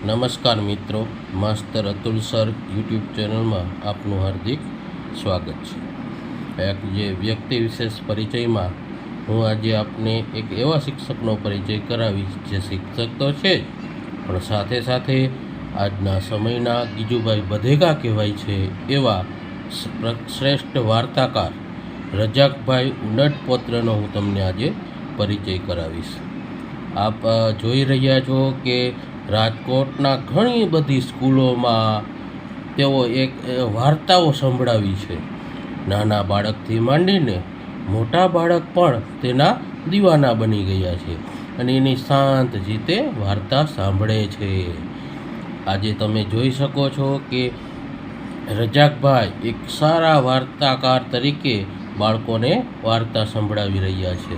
નમસ્કાર મિત્રો, માસ્તર Atul sir YouTube ચેનલમાં આપનું હાર્દિક સ્વાગત છે. એક જે વ્યક્તિ વિશેષ પરિચયમાં હું આજે આપને એક એવા શિક્ષકનો પરિચય કરાવીશ, જે શિક્ષક તો છે જ, પણ સાથે સાથે આજના સમયના ગીજુભાઈ બધેગા કહેવાય છે એવા શ્રેષ્ઠ વાર્તાકાર રજાકભાઈ ઉનટ પોત્રનો હું તમને આજે પરિચય કરાવીશ. આપ જોઈ રહ્યા છો કે રાજકોટના ઘણી બધી સ્કૂલોમાં તેઓ એક વાર્તાઓ સંભળાવી છે. નાના બાળકથી માંડીને મોટા બાળક પણ તેના દીવાના બની ગયા છે અને એની શાંત જીતે વાર્તા સાંભળે છે. આજે તમે જોઈ શકો છો કે રજાકભાઈ એક સારા વાર્તાકાર તરીકે બાળકોને વાર્તા સંભળાવી રહ્યા છે.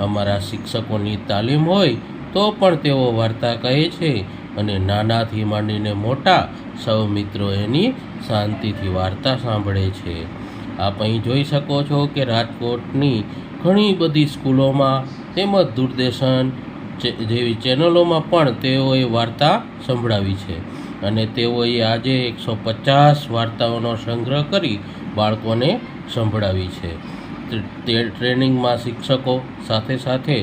અમારા શિક્ષકોની તાલીમ હોય તો પણ તેઓ વાર્તા કહે છે અને નાનાથી માંડીને મોટા સૌ મિત્રો એની શાંતિથી વાર્તા સાંભળે છે. આપ અહીં જોઈ શકો છો કે રાજકોટની ઘણી બધી સ્કૂલોમાં તેમજ દૂરદર્શન જેવી ચેનલોમાં પણ તેઓએ વાર્તા સંભળાવી છે અને તેઓએ આજે એકસો પચાસ વાર્તાઓનો સંગ્રહ કરી બાળકોને સંભળાવી છે. ટ્રેનિંગમાં શિક્ષકો સાથે સાથે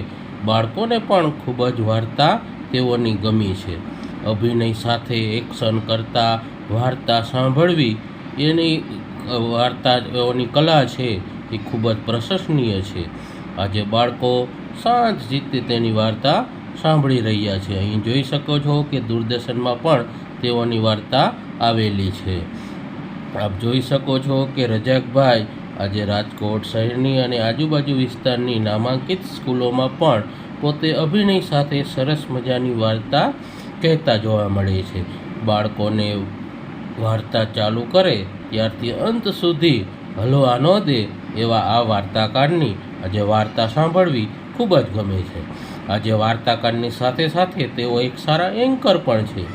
બાળકોને પણ ખૂબ જ વાર્તા તેઓની ગમી છે. અભિનય સાથે એક્શન કરતા વાર્તા સાંભળવી એની વાર્તા વાર્તાઓની કલા છે એ ખૂબ જ પ્રશંસનીય છે. આજે બાળકો શાંત જીતે તેની વાર્તા સાંભળી રહ્યા છે. અહીં જોઈ શકો છો કે દૂરદર્શનમાં પણ તેઓની વાર્તા આવેલી છે. આપ જોઈ શકો છો કે રજાકભાઈ આજે રાજકોટ શહેરની અને આજુબાજુ વિસ્તારની નામાંકિત સ્કૂલોમાં પણ પોતે અભિનય સાથે સરસ મજાની વાર્તા કહેતા જોવા મળે છે. બાળકોને વાર્તા ચાલુ કરે ત્યારથી અંત સુધી હલવા ન દે એવા આ વાર્તાકારની આજે વાર્તા સાંભળવી ખૂબ જ ગમે છે. આજે વાર્તાકારની સાથે સાથે તેઓ એક સારા એન્કર પણ છે.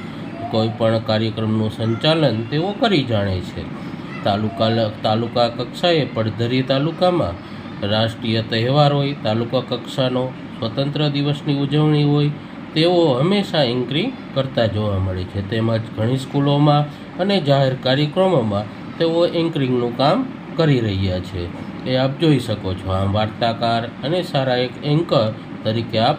કોઈ પણ કાર્યક્રમનું સંચાલન તેઓ કરી જાણે છે. તાલુકા તાલુકા કક્ષાએ પડધરી તાલુકામાં રાષ્ટ્રીય તહેવાર હોય, તાલુકા કક્ષાનો સ્વતંત્ર દિવસની ઉજવણી હોય, તેઓ હંમેશા એન્કરિંગ કરતા જોવા મળે છે. તેમજ ઘણી સ્કૂલોમાં અને જાહેર કાર્યક્રમોમાં તેઓ એન્કરિંગનું કામ કરી રહ્યા છે. એ આપ જોઈ શકો છો. આમ વાર્તાકાર અને સારા એક એન્કર તરીકે આપ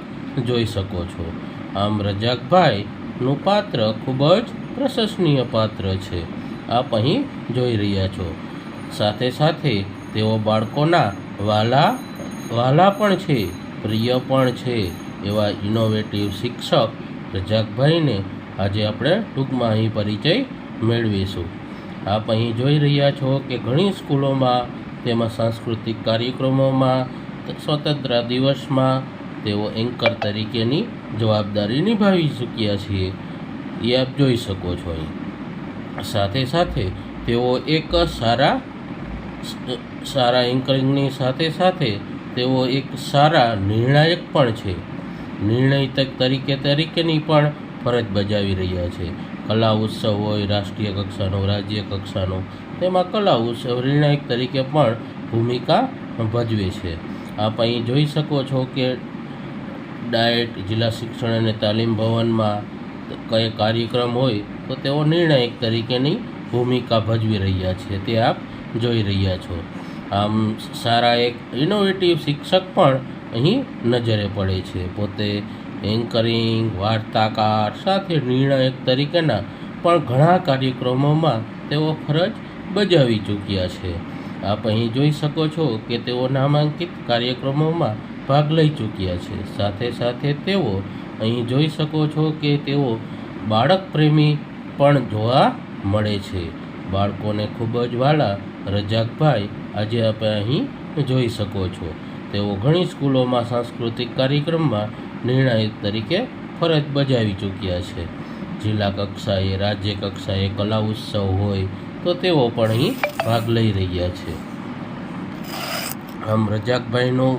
જોઈ શકો છો. આમ રજાકભાઈનું પાત્ર ખૂબ જ પ્રશંસનીય પાત્ર છે. આપ અહીં જોઈ રહ્યા છો. સાથે સાથે તેઓ બાળકોના વાલા વાલા પણ છે, પ્રિય પણ છે. એવા ઇનોવેટિવ શિક્ષક રજાકભાઈને આજે આપણે ટૂંકમાં અહીં પરિચય મેળવીશું. આપ અહીં જોઈ રહ્યા છો કે ઘણી સ્કૂલોમાં તેમાં સાંસ્કૃતિક કાર્યક્રમોમાં સ્વતંત્ર દિવસમાં તેઓ એન્કર તરીકેની જવાબદારી નિભાવી ચૂક્યા છીએ. એ આપ જોઈ શકો છો અહીં. સાથે સાથે તેઓ એક સારા સારા એન્કરિંગની સાથે સાથે તેઓ એક સારા નિર્ણાયક પણ છે. નિર્ણયક તરીકે તરીકેની પણ ફરજ બજાવી રહ્યા છે. કલા ઉત્સવ હોય, રાષ્ટ્રીય કક્ષાનો, રાજ્ય કક્ષાનો, તેમાં કલા ઉત્સવ નિર્ણાયક તરીકે પણ ભૂમિકા ભજવે છે. આપ અહીં જોઈ શકો છો કે ડાયટ, જિલ્લા શિક્ષણ અને તાલીમ ભવનમાં કઈ કાર્યક્રમ હોય તો તેઓ નિર્ણાયક તરીકેની ભૂમિકા ભજવી રહ્યા છે, તે આપ જોઈ રહ્યા છો. આમ, સારા એક ઇનોવેટિવ શિક્ષક પણ અહીં નજરે પડે છે. પોતે એન્કરિંગ વાર્તાકાર સાથે નિર્ણાયક તરીકેના પણ ઘણા કાર્યક્રમોમાં તેઓ ફરજ બજાવી ચૂક્યા છે. આપ અહીં જોઈ શકો છો કે તેઓ નામાંકિત કાર્યક્રમોમાં ભાગ લઈ ચૂક્યા છે. સાથે સાથે તેઓ અહીં જોઈ શકો છો કે તેઓ બાળક પ્રેમી પણ જોવા મળે છે. બાળકોને ખૂબ જ વાલા રજાકભાઈ આજે આપણે અહીં જોઈ શકો છો. તેઓ ઘણી સ્કૂલોમાં સાંસ્કૃતિક કાર્યક્રમમાં નિર્ણાયક તરીકે ફરજ બજાવી ચૂક્યા છે. જિલ્લા કક્ષાએ, રાજ્ય કક્ષાએ કલા ઉત્સવ હોય તો તેઓ પણ અહીં ભાગ લઈ રહ્યા છે. આમ રજાકભાઈનું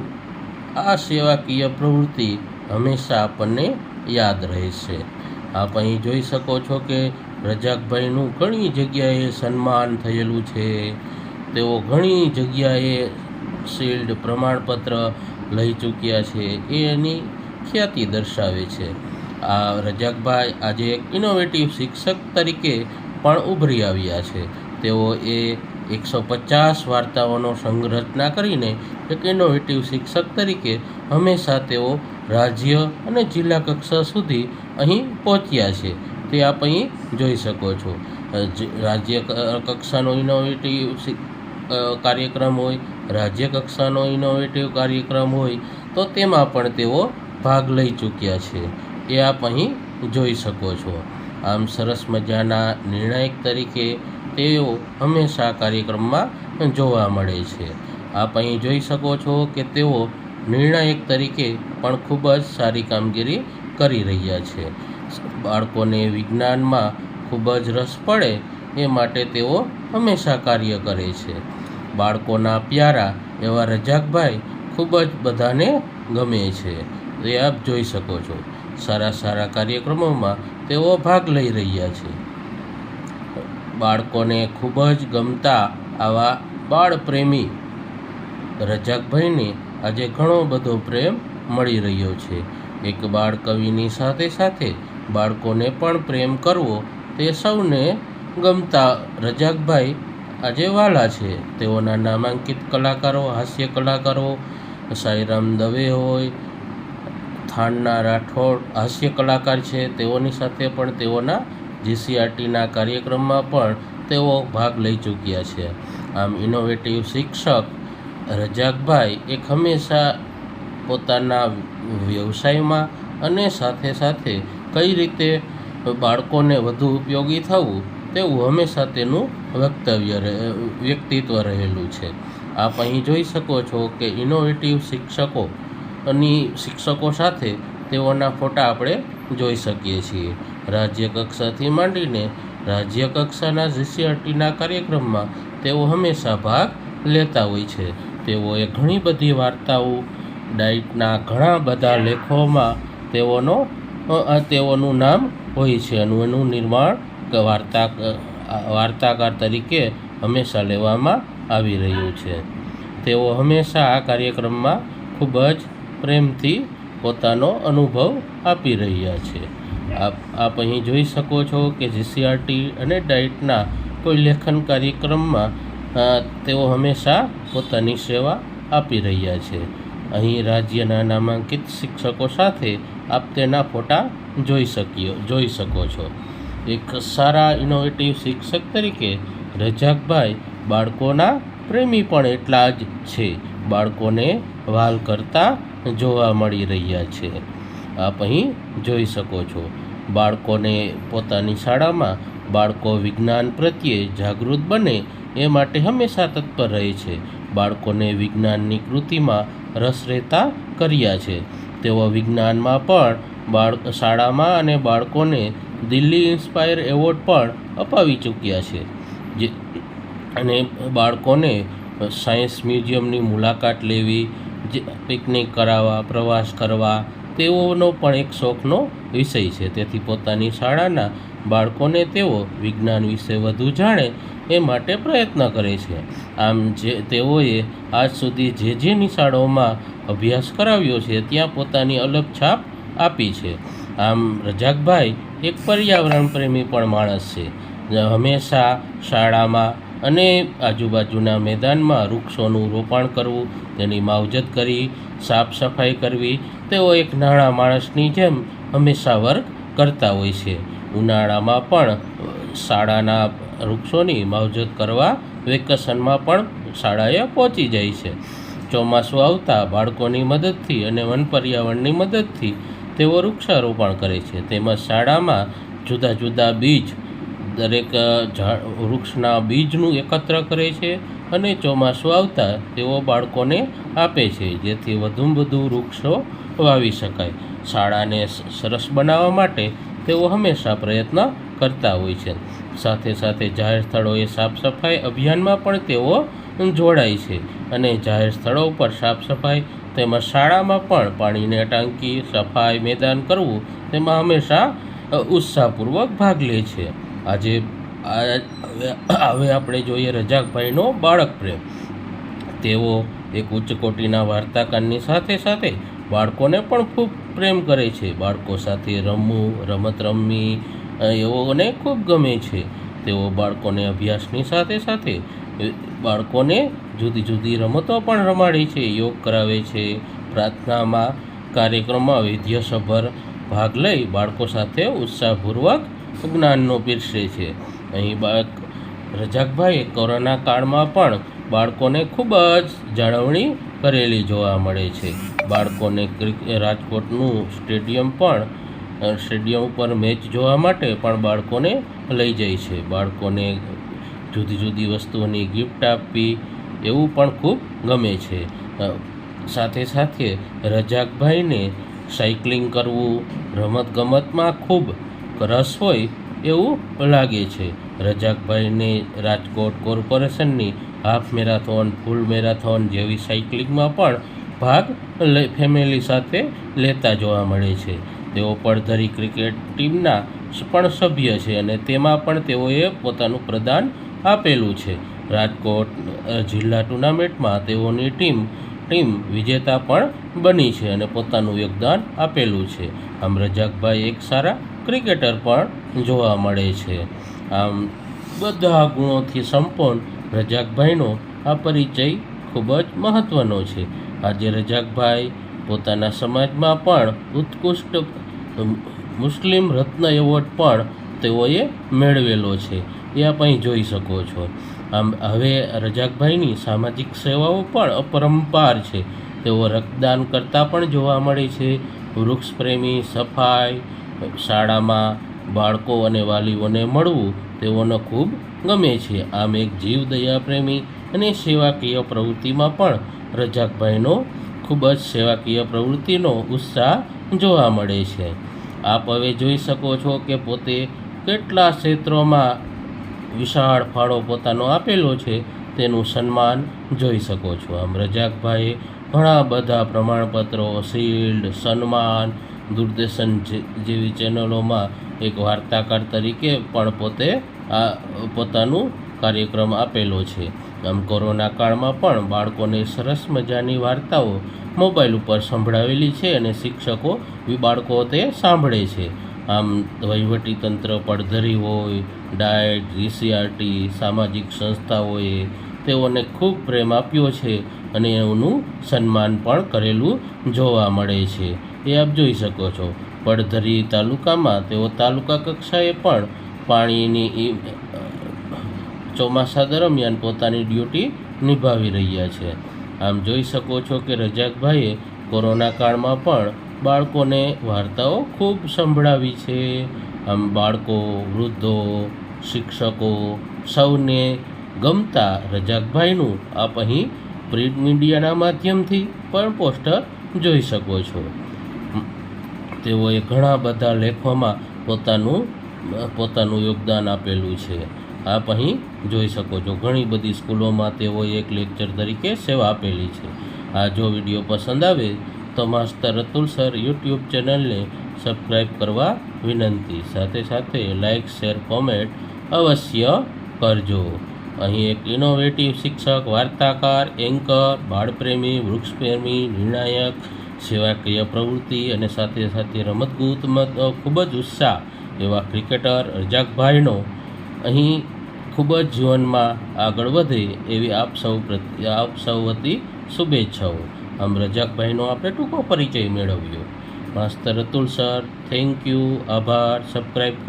આ સેવાકીય પ્રવૃત્તિ હંમેશા આપણને યાદ રહેશે. આપ અહીં જોઈ શકો છો કે રજાકભાઈનું ઘણી જગ્યાએ સન્માન થયેલું છે. તેઓ ઘણી જગ્યાએ શિલ્ડ પ્રમાણપત્ર લઈ ચૂક્યા છે. એ એની ખ્યાતિ દર્શાવે છે. આ રજાકભાઈ આજે એક ઇનોવેટિવ શિક્ષક તરીકે પણ ઉભરી આવ્યા છે. તેઓ એ એકસો પચાસ વાર્તાઓનો સંગ્રહ કરીને એક ઇનોવેટિવ શિક્ષક તરીકે હંમેશા તેઓ રાજ્ય અને જિલ્લા કક્ષા સુધી અહીં પહોંચ્યા છે. તે આપ અહીં જોઈ શકો છો. રાજ્ય કક્ષાનો ઇનોવેટિવ કાર્યક્રમ હોય, રાજ્ય કક્ષાનો ઇનોવેટિવ કાર્યક્રમ હોય, તો તેમાં પણ તેઓ ભાગ લઈ ચૂક્યા છે. એ આપ અહીં જોઈ શકો છો. આમ સરસ મજાના નિર્ણાયક તરીકે તેઓ હંમેશા કાર્યક્રમમાં જોવા મળે છે. આપ અહીં જોઈ શકો છો કે તેઓ નિર્ણાયક તરીકે પણ ખૂબ જ સારી કામગીરી કરી રહ્યા છે. બાળકોને વિજ્ઞાનમાં ખૂબ જ રસ પડે એ માટે તેઓ હંમેશા કાર્ય કરે છે. બાળકોના પ્યારા એવા રજાકભાઈ ખૂબ જ બધાને ગમે છે. એ આપ જોઈ શકો છો. સારા સારા કાર્યક્રમોમાં તેઓ ભાગ લઈ રહ્યા છે. બાળકોને ખૂબ જ ગમતા આવા બાળપ્રેમી રજાકભાઈને આજે ઘણો બધો પ્રેમ મળી રહ્યો છે. એક બાળ કવિની સાથે સાથે બાળકોને પણ પ્રેમ કરવો તે સૌને ગમતા રજાકભાઈ આજે વાલા છે. તેઓના નામાંકિત કલાકારો, હાસ્ય કલાકારો, સાઈરામ દવે હોય, થાનના રાઠોડ હાસ્ય કલાકાર છે. તેઓની સાથે પણ તેઓના જીસીઆરટીના કાર્યક્રમમાં પણ તેઓ ભાગ લઈ ચૂક્યા છે. આમ ઇનોવેટિવ શિક્ષક રજાકભાઈ એક હંમેશા પોતાના વ્યવસાયમાં અને સાથે સાથે કઈ રીતે બાળકોને વધુ ઉપયોગી થવું તેવું હંમેશા તેનું વક્તવ્ય વ્યક્તિત્વ રહેલું છે. આપ અહીં જોઈ શકો છો કે ઇનોવેટિવ શિક્ષકો અને શિક્ષકો સાથે તેઓના ફોટા આપણે જોઈ શકીએ છીએ. રાજ્ય કક્ષાથી માંડીને રાજ્ય કક્ષાના જીસીઆરટીના કાર્યક્રમમાં તેઓ હંમેશા ભાગ લેતા હોય છે. તેઓએ ઘણી બધી વાર્તાઓ ડાઇટના ઘણા બધા લેખોમાં તેઓનો તેઓનું નામ હોય છે અને એનું નિર્માણ વાર્તા વાર્તાકાર તરીકે હંમેશા લેવામાં આવી રહ્યું છે. તેઓ હંમેશા આ કાર્યક્રમમાં ખૂબ જ પ્રેમથી પોતાનો અનુભવ આપી રહ્યા છે. આપ આપ અહીં જોઈ શકો છો કે જીસીઆરટી અને ડાઇટના કોઈ લેખન કાર્યક્રમમાં તેઓ હંમેશા પોતાની સેવા આપી રહ્યા છે. અહીં રાજ્યના નામાંકિત શિક્ષકો સાથે આપ તેના ફોટા જોઈ શકીએ જોઈ શકો છો. એક સારા ઇનોવેટિવ શિક્ષક તરીકે રજાકભાઈ બાળકોના પ્રેમી પણ એટલા જ છે. બાળકોને વાલ કરતા જોવા મળી રહ્યા છે. આપ અહીં જોઈ શકો છો. બાળકોને પોતાની શાળામાં બાળકો વિજ્ઞાન પ્રત્યે જાગૃત બને એ માટે હંમેશા તત્પર રહે છે. બાળકોને વિજ્ઞાનની કૃતિમાં રસ રહેતા કર્યા છે. તેઓ વિજ્ઞાનમાં પણ બાળ શાળામાં અને બાળકોને દિલ્હી ઇન્સ્પાયર એવોર્ડ પણ અપાવી ચૂક્યા છે. જે અને બાળકોને સાયન્સ મ્યુઝિયમની મુલાકાત લેવી, જે પિકનિક કરાવવા, પ્રવાસ કરવા, તેઓનો પણ એક શોખનો વિષય છે. તેથી પોતાની શાળાના બાળકોને તેઓ વિજ્ઞાન વિશે વધુ જાણે એ માટે પ્રયત્ન કરે છે. આમ જે તેઓએ આજ સુધી જે જે નિશાળોમાં અભ્યાસ કરાવ્યો છે ત્યાં પોતાની અલગ છાપ આપી છે. આમ રજાકભાઈ એક પર્યાવરણ પ્રેમી પણ માણસ છે. હંમેશા શાળામાં અને આજુબાજુના મેદાનમાં વૃક્ષોનું રોપણ કરવું, તેની માવજત કરી, સાફ સફાઈ કરવી, તેઓ એક નાના માણસની જેમ હંમેશા વર્ક કરતા હોય છે. ઉનાળામાં પણ શાળાના વૃક્ષોની માવજત કરવા વેકેશનમાં પણ શાળાએ પહોંચી જાય છે. ચોમાસું આવતા બાળકોની મદદથી અને વન પર્યાવરણની મદદથી તેઓ વૃક્ષારોપણ કરે છે. તેમજ શાળામાં જુદા જુદા બીજ, દરેક વૃક્ષના બીજનું એકત્ર કરે છે અને ચોમાસું આવતા તેઓ બાળકોને આપે છે, જેથી વધુમાં વધુ વૃક્ષો વાવી શકાય. શાળાને સરસ બનાવવા માટે તેઓ હંમેશા પ્રયત્ન કરતા હોય છે. સાથે સાથે જાહેર સ્થળોએ સાફ સફાઈ અભિયાનમાં પણ તેઓ જોડાય છે અને જાહેર સ્થળો ઉપર સાફ સફાઈ તેમજ શાળામાં પણ પાણીની ટાંકી, સફાઈ મેદાન કરવું તેમાં હંમેશા ઉત્સાહપૂર્વક ભાગ લે છે. આજે હવે આપણે જોઈએ રજાકભાઈનો બાળક પ્રેમ. તેઓ એક ઉચ્ચ કોટીના વાર્તાકારની સાથે સાથે બાળકોને પણ ખૂબ પ્રેમ કરે છે. બાળકો સાથે રમવું, રમત રમવી એઓને ખૂબ ગમે છે. તેઓ બાળકોને અભ્યાસની સાથે સાથે બાળકોને જુદી જુદી રમતો પણ રમાડે છે, યોગ કરાવે છે, પ્રાર્થનામાં કાર્યક્રમમાં વિદ્યાસભર ભાગ લઈ બાળકો સાથે ઉત્સાહપૂર્વક જ્ઞાનનો પીરસે છે. અહીં બાળક રજાકભાઈએ કોરોના કાળમાં પણ બાળકોને ખૂબ જ જાળવણી કરેલી જોવા મળે છે. બાળકોને રાજકોટનું સ્ટેડિયમ પણ સ્ટેડિયમ ઉપર મેચ જોવા માટે પણ બાળકોને લઈ જાય છે. બાળકોને જુદી જુદી વસ્તુઓની ગિફ્ટ આપવી એવું પણ ખૂબ ગમે છે. સાથે સાથે રજાકભાઈને સાયકલિંગ કરવું રમતગમતમાં ખૂબ રસ હોય એવું લાગે છે. રજાકભાઈને રાજકોટ કોર્પોરેશનની હાફ મેરાથોન, ફૂલ મેરાથોન જેવી સાયકલિંગમાં પણ ભાગ ફેમિલી સાથે લેતા જોવા મળે છે. તેઓ પડધરી ક્રિકેટ ટીમના પણ સભ્ય છે અને તેમાં પણ તેઓએ પોતાનું પ્રદાન આપેલું છે. રાજકોટ જિલ્લા ટુર્નામેન્ટમાં તેઓની ટીમ ટીમ વિજેતા પણ બની છે અને પોતાનું યોગદાન આપેલું છે. આમ રજાકભાઈ એક સારા ક્રિકેટર પણ જોવા મળે છે. આમ બધા ગુણોથી સંપન્ન રજાકભાઈનો આ પરિચય ખૂબ જ મહત્ત્વનો છે. આજે રજાકભાઈ પોતાના સમાજમાં પણ ઉત્કૃષ્ટ મુસ્લિમ રત્ન એવોર્ડ પણ તેઓએ મેળવેલો છે. એ આપ અહીં જોઈ શકો છો. આમ હવે રજાકભાઈની સામાજિક સેવાઓ પણ અપરંપાર છે. તેઓ રક્તદાન કરતાં પણ જોવા મળે છે. વૃક્ષ પ્રેમી સફાઈ, શાળામાં બાળકો અને વાલીઓને મળવું તેઓને ખૂબ ગમે છે. આમ એક જીવ દયા પ્રેમી અને સેવાકીય પ્રવૃત્તિમાં પણ રજાકભાઈનો ખૂબ જ સેવાકીય પ્રવૃત્તિનો ઉત્સાહ જોવા મળે છે. આપ હવે જોઈ શકો છો કે પોતે કેટલા ક્ષેત્રોમાં વિશાળ ફાળો પોતાનો આપેલો છે તેનું સન્માન જોઈ શકો છો. આમ રજાકભાઈએ ઘણા બધા પ્રમાણપત્રો, શિલ્ડ, સન્માન, દૂરદર્શન જેવી ચેનલોમાં એક વાર્તાકાર તરીકે પણ પોતે આ પોતાનું કાર્યક્રમ આપેલો છે. આમ કોરોના કાળમાં પણ બાળકોને સરસ મજાની વાર્તાઓ મોબાઈલ ઉપર સંભળાવેલી છે અને શિક્ષકો બાળકો તે સાંભળે છે. આમ વહીવટી તંત્ર પડધરી હોય, ડાયટ જીસીઆરટી સામાજિક સંસ્થાઓએ તેઓને ખૂબ પ્રેમ આપ્યો છે અને એનું સન્માન પણ કરેલું જોવા મળે છે. એ આપ જોઈ શકો છો. પડધરી તાલુકામાં તેઓ તાલુકા કક્ષાએ પણ પાણીની ચોમાસા દરમિયાન પોતાની ડ્યુટી નિભાવી રહ્યા છે. આમ જોઈ શકો છો કે રજાકભાઈએ કોરોના કાળમાં પણ બાળકોને વાર્તાઓ ખૂબ સંભળાવી છે. આમ બાળકો, વૃદ્ધો, શિક્ષકો સૌને ગમતા રજાકભાઈનું આપ અહીં પ્રિન્ટ મીડિયાના માધ્યમથી પણ પોસ્ટર જોઈ શકો છો. તેઓએ ઘણા બધા લેખોમાં પોતાનું પોતાનું યોગદાન આપેલું છે. આપ અહીં જોઈ શકો છો, ઘણી બધી સ્કૂલોમાં તેઓએ એક લેક્ચર તરીકે સેવા આપેલી છે. આ જો વીડિયો પસંદ આવે, તો માસ્તર અતુલ સર યુટ્યુબ ચેનલને સબસ્ક્રાઈબ કરવા વિનંતી. સાથે સાથે લાઇક, શેર, કોમેન્ટ અવશ્ય કરજો. અહીં એક ઇનોવેટિવ શિક્ષક, વાર્તાકાર એન્કર બાળપ્રેમી, વૃક્ષપ્રેમી, નિર્ણાયક સેવાકીય પ્રવૃત્તિ અને સાથે સાથે રમતગમત ખૂબ જ ઉત્સાહ એવા ક્રિકેટર રજાકભાઈનો અહીં ખૂબ જ જીવનમાં આગળ વધે એવી આપ સૌ પ્રત્યે આપ સૌ વતી શુભેચ્છાઓ. આમ રજાકભાઈનો આપણે ટૂંકો પરિચય મેળવ્યો. માસ્તર અતુલ સર, થેન્ક યુ, આભાર, સબસ્ક્રાઈબ કરો